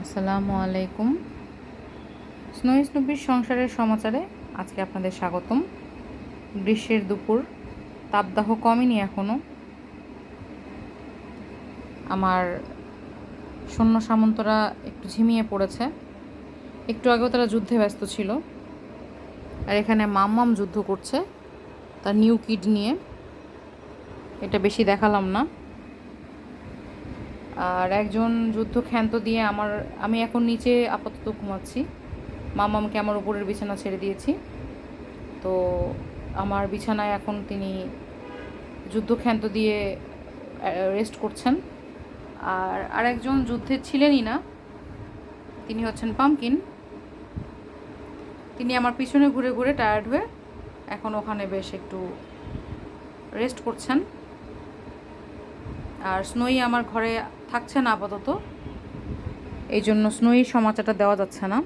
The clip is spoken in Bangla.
আসসালামু আলাইকুম। স্নো স্নুপির সংসারের সমাচারে আজকে আপনাদের স্বাগতম। গ্রীষ্মের দুপুর, তাপদাহ কমেনি এখনও আমার সৈন্য সামন্তরা একটু ঝিমিয়ে পড়েছে। একটু আগেও তারা যুদ্ধে ব্যস্ত ছিল। আর এখানে মাম্মাম যুদ্ধ করছে, তার নিউ কিড নিয়ে। এটা বেশি দেখালাম না। আর একজন যুদ্ধ ক্ষান্ত দিয়ে আমার, আমি এখন নিচে আপাতত ঘুমাচ্ছি। মামামকে আমার উপরের বিছানা ছেড়ে দিয়েছি। তো আমার বিছানায় এখন তিনি যুদ্ধ ক্ষান্ত দিয়ে রেস্ট করছেন। আর আরেকজন যুদ্ধে ছিলেনই না, তিনি হচ্ছেন পামকিন। তিনি আমার পিছনে ঘুরে ঘুরে টায়ার্ড হয়ে এখন ওখানে বেশ একটু রেস্ট করছেন। আর স্নোই আমার ঘরে থাকছে না আপাতত। এই জন্য স্নোই সমাচারটা দেওয়া যাচ্ছে না।